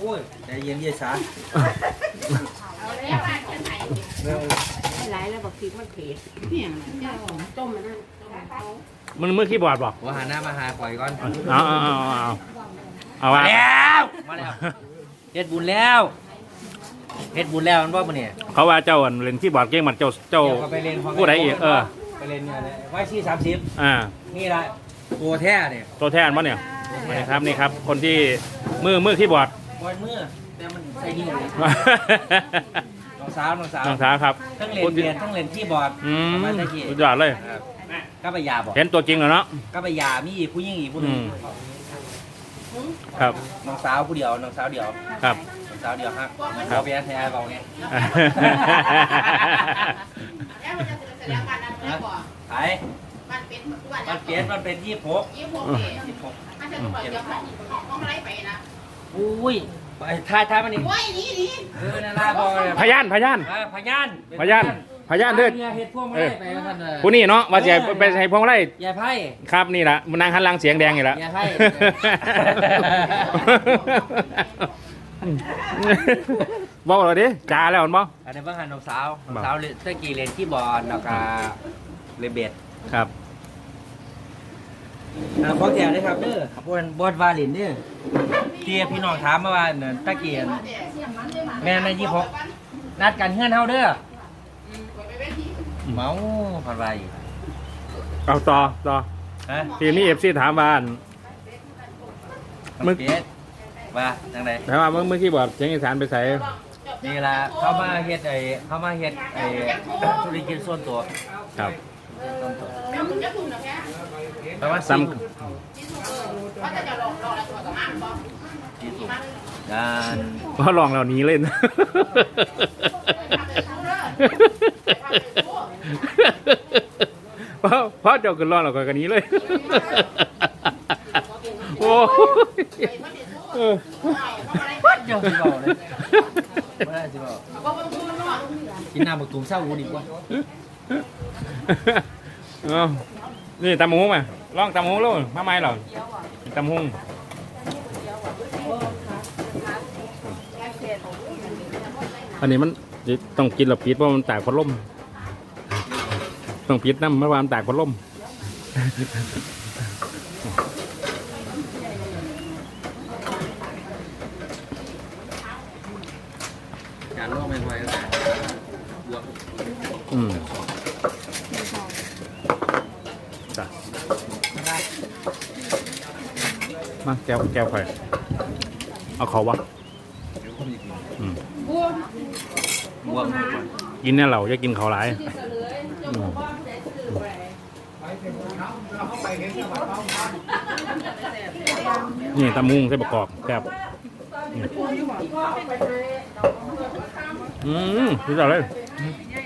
โอ้ยใจเย็นเย็นสาหลายแล้วบอกพริกมันเผ็ดเนี่ยเจ้าต้มมันนั่นต้มเขามันมือคีย์บอร์ดบอกว่าหาหน้ามาหาข่อยก่อนเอาเอาเอาเอาเอาเอาว่ามาแล้วมาแล้วเฮ็ดบุญแล้วเฮ็ดบุญแล้วมันบ่มื้อนี้เขาว่าเจ้าอันเล่นคีย์บอร์ดเก่งมันเจ้าเจ้าดี๋ยวก็ไปเรียนของผู้ใดอีกเออไปเรียนเนี่ยเลยไว้ที่สามสิบอ่านี่ละตัวแท้เนี่ยตัวแทนมั้เนี่ยนี่ครับนี่ครับ คนที่มือมือคีย์บอร์ด วันเมื่อแต่มันใส่นิ้วเลยน้องสาวน้องสาวน้องสาวครับทั้งเล่นเบียร์ทั้งเล่นที่บอร์ดอืมประมาณตะกี้สุดยอดเลยครับก็ไปยาบอกเห็นตัวจริงแล้วเนาะก็ไปยามีอีกผู้หญิงอีกผู้หนึงอืมครับน้องสาวผู้เดียวน้องสาวเดียวครับน้องสาวเดียวฮะครับเราไปแทนเบาเนี่ยไอ้มันเป็นทุกวันมันเปลี่ยนมันเป็นยี่หกยี่หกเดยี่หกมันจะบอกเดี๋ยวของของอะไรไปนะ อุ้ยไปทายทายมันอีกโอ้ยนี่นี่เออนาราบอกเลยพยานพยานอ่าพยานเป็นพยานพยานเด้อเนี่ยเฮ็ดพวกมาได้ไปแล้วท่านเออผู้นี้เนาะว่าจะไปใส่พวงไรยายไพ่ครับนี่แหละมันนางหันหลังเสียงแดงอยู่แล้วอย่าให้บอกเราดิจ้าแล้วมันบ่อันนี้เพิ่งหันน้องสาวน้องสาวเล่นตะกี้เล่นที่บอลแล้วก็เล่นเบสครับอ่าขอแถวเลยครับเด้อบอลบอลวาลินเนี่ย เตี้ยพี่น้องถามมาว่าเนี่ยตะกี้อันแม่ในยี่หกนัดกันเฮือนเฮาเด้อเมาพันไรเอาต่อต่อฮะทีนี้เอฟซีถามว่าอันมึมึงงเบสว่าจังไดถามว่าเมื่อเมื่อกี้บอกเสียงอีสานไปใส่นี่ล่ะเข้ามาเฮ็ดไอ้เข้ามาเฮ็ดไอ้ธุรกิจส่วนตัวครับแม่มึงจะถูกนะแม่ประมาณซ้สี่ ว่ารตัวกับมันบอกสี่ถุงด้านเพราะลองเหล่านี้เล่น เพราะเพราะเจ้าขึ้นรองเราก็กันนี้เลย โอ้ยเออเจ้าสิเบาเลยไม่ได้สิเบากินน้ำบักตูมเศร้ากูดีกว่าเอานี่ตำหมูมาลองตำหมูแล้วมาไม่หรอตำหง อันนี้มันต้องกินหลับปิดเพราะมันตากพัดลมต้องปิดน้ำเมื่อวานตากพัดลมการลวกไม่ไหวแล้วอืมจ้ะมาแก้วแก้วไข่ เอาเขาวะอืมกินเนี่ยเราจะกินเขาหลายอืมนี่ตำมุงใส่ประกอบแซ่บอืมรู้จักเลย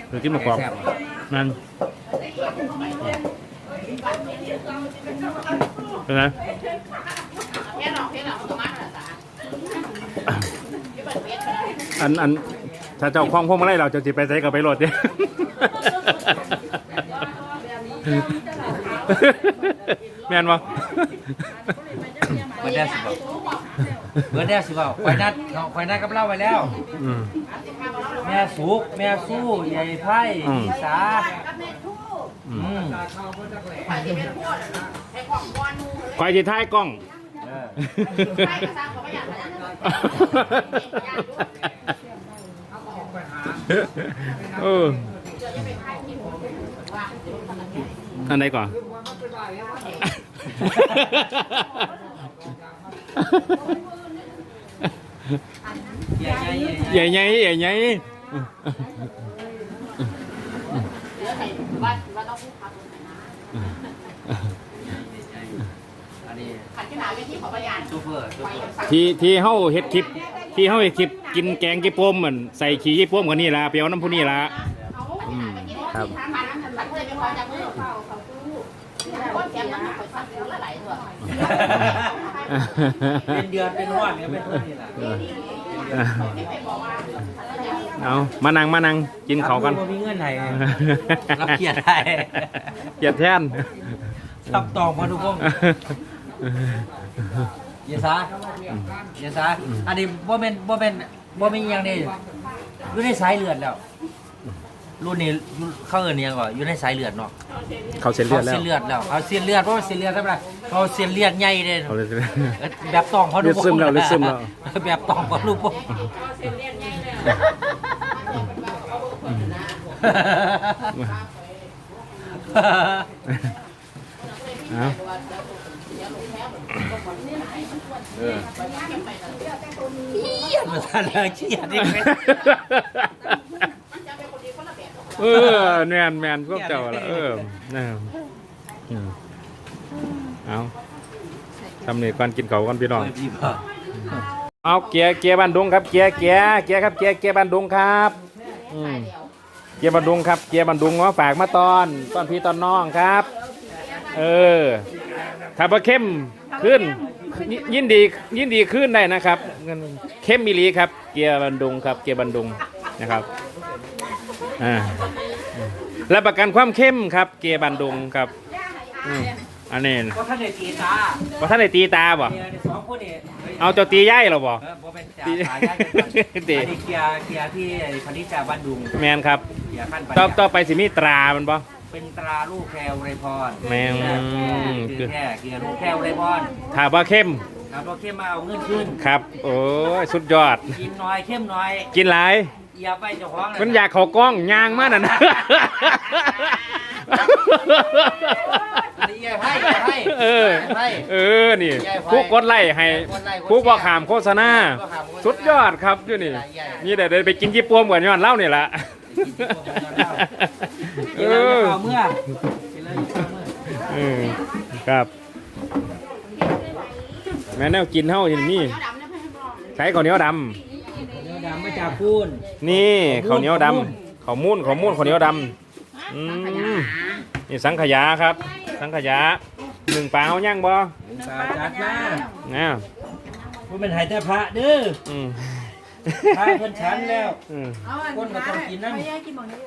เดี๋ยวกินประกอบนั่นเป็นไง อกแค่หลอกตัวมันเหรอจ๊ะอันอันถ้าเจ้าคล้องพวกมาไล่เราจะจิไปใส่กับไปโหลดเนี่ยแม่นบ่เบิร์ดแดสิเบาเบิร์ดแดสิเบาควายนัดเขาควายนัดกับเล่าไว้แล้ว อืมแม่สุกแม่สู้ใหญ่ไพ่อืมพี่สาอือืมมไปที่เป็นพวกให้ของวอนมูคอยจะท้ายกล้อง เออใครก็สร้างเขาไม่อยากนะเอออันไหนก่อนใหญ่ใหญ่ใหญ่ใหญ่ ทีขอพยานซูเปอร์ซูเปอร์ที่ที่เฮาเฮ็ดคลิป ที่เฮาเฮ็ดคลิปกินแกงกี่โป้มเหมือนใส่ขี้ยี่โป้มกันนี่ล่ะเปียวน้ำผู้นี่ล่ะอืมครับทางมันนั้นขัดเลยไม่พอจะมือเขาเขาตู้คนแถมนั้นเขาสั่งซื้อละหลายตัวเป็นเดือนเป็นวันเนี่ยเป็นวันนี่แหละเอามานั่งมานั่งกินเขาวกันรับมีเงื่อนไขรับเกียรติได้เกียรติแทนรับตองมาทุกคน เยสาเยสาอันนี้บ่เป็นบ่เป็นบ่มีอย่างนี้อยู่ในสายเลือดแล้ว รุ่นนี้เขาเอิ้นอิหยังก่อนอยู่ในสายเลือดเนาะเขาเส้นเลือดเขาแล้วเส้นเลือดแล้วเขาเส้นเลือดเพราะว่าเส้นเลือดทำไมเขาเส้นเลือดใหญ่เด้เขาเลยเอ้ยแบบตองเขาเลือดซึมแล้วเลือดซึมแล้ว แบบตองเขาลูกโป่งเส้นเลียนใหญ่เลยเอา เขียนมาทันเลยเขียนอีกไหมเออแมนแมนพวกเจ้าละเออนะอืมเอาทำนี่ก่อนกินเขาวก่อนพี่น้องเปิดดีป่ะเอาเกียร์เกียร์บันดุงครับเกียร์เกียร์เกียร์ครับเกียร์เกียร์บันดุงครับอืมเกียร์บันดุงครับเกียร์บันดุงมาฝากมาตอนตอนพี่ตอนน้องครับ เออ ถ้าบ่เข้มขึ้นยยินดียินดีขึ้นได้นะครับเงินเข้มมิลีครับ เกียร์บันดุงครับ เกียร์บันดุงนะครับอ่ารับประกันความเข้มครับ เกียร์บันดุงครับอืมอันนี้ก็ท่านได้ตีตาว่าท่านได้ตีตาบ่เมียเนี่ยสองคนนี่เอาเจ้าตีย่ายเหรอบ่เออบ่เป็นจ่าตายายกันตีอันนี้เกียร์เกียร์ที่พนิจาบ้านดุงแมนครับเกียร์ขั้นไปต่อต่อไปสิมีตรามันบ่ เป็นตราลูกแคลไรพรแม่ง คือแค่เกียร์ลูกแคลไรพรถ้าบ่เข้มครับเราเข้มมาเอาเงินขึ้น ครับ โอ้ยสุดยอด กินน้อยเข้มน้อยกินหลายเอียไปเจ้าของเลยมันอยากเขากล้องยางมากน่ะนะอันนี้เอียให้เอียให้เออให้ เออ นี่ ผู้กดไล่ให้ ผู้บ่ขามโฆษณา สุดยอดครับอยู่นี่ นี่เดี๋ยวได้ไปกินญี่ปุ่นก่อนย้อนเล่านี่ละเอกินแล้วอจะเข้าเมื่อกินแล้ว จะเข้าเมื่อเออครับแม่แนวกินเท่าอย่างนี้ใช้ข้าวเหนียวดเนื้อดำมาจากพูนำนี่ข้าวเหนียวดำข้าวมูนข้าวมูนข้าวเหนียวดำอืมนี่สังขยาครับ สังขยาหนึ่งปลาเอาย่างบ่ปลาจัดมานะพูเป็นไห้แต่พระเด้ออืมพระเพิ่นฉันแล้ว อืม คนก็ต้องกินนั่นผู้ใดอันนี้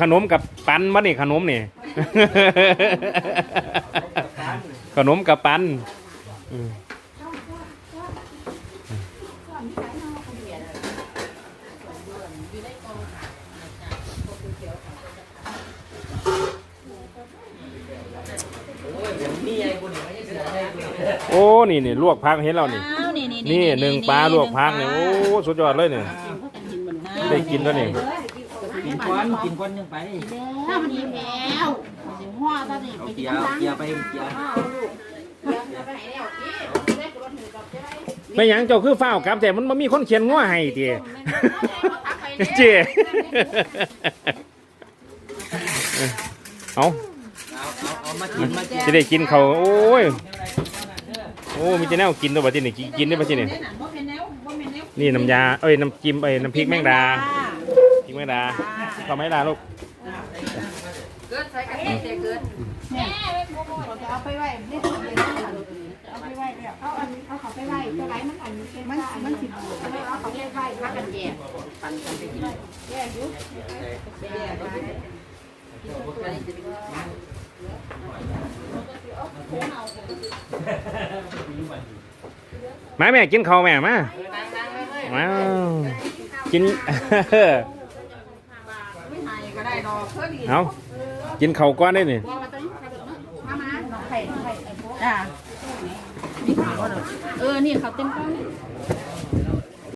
ขนมกับปันบ่นี่ขนมนี่ ขนมกับปันอืมโอ้ยผมมีไอ้คนนี้ไม่ใช่เสือไอ้คนนี้โอ้นี่นี่ลวกพักเห็นแล้วนี่ อ้าวนี่นี่นี่หนึ่งปลาลวกพักเนี่ยโอ้ สุดยอดเลยเนี่ย ได้กินแล้วนี่กินก้อนกินก้อนยังไปแล้วมันอิ่มแล้วมันสิห่อตอนนี้เอาไปกิเกีนยร์ล้างเกียร์ไปเกียร์ไม่หยังเจ้าคือฝ้าวกลับแต่มันบ่มีคนเขียนง้อให้ติเจเอาเอาเอาเอามากินมากินจะได้กินเขาวโอ้ยโอ้มีแต่แนวกินตัวบัดนี้นี่กินได้บัดนี้ นี่นี่น้ำยา เอ้ยน้ำจิ้มเอ้ยน้ำพริกแมงดาพริกแมงดาทำไหมล่ะลูกเอาไปไว้ในตู้เย็นเอาไปไว้แล้วเอาอันเอาเขาไปไว้ตัวไหนมันอันนี้เป็นมันมันสิบเอาเขาไปไว้พักกันแยกปันกันไปกินแยกอยู่แยกไว้มาแม่กินข้าวแม่มา มากิน ไม่หายก็ได้ดอกเพื่อดีเอากินเข่าวก้อนได้นี่มามาดอกไข่ไข่ไข่จ้าเออ นี่เขาเต็มก้อน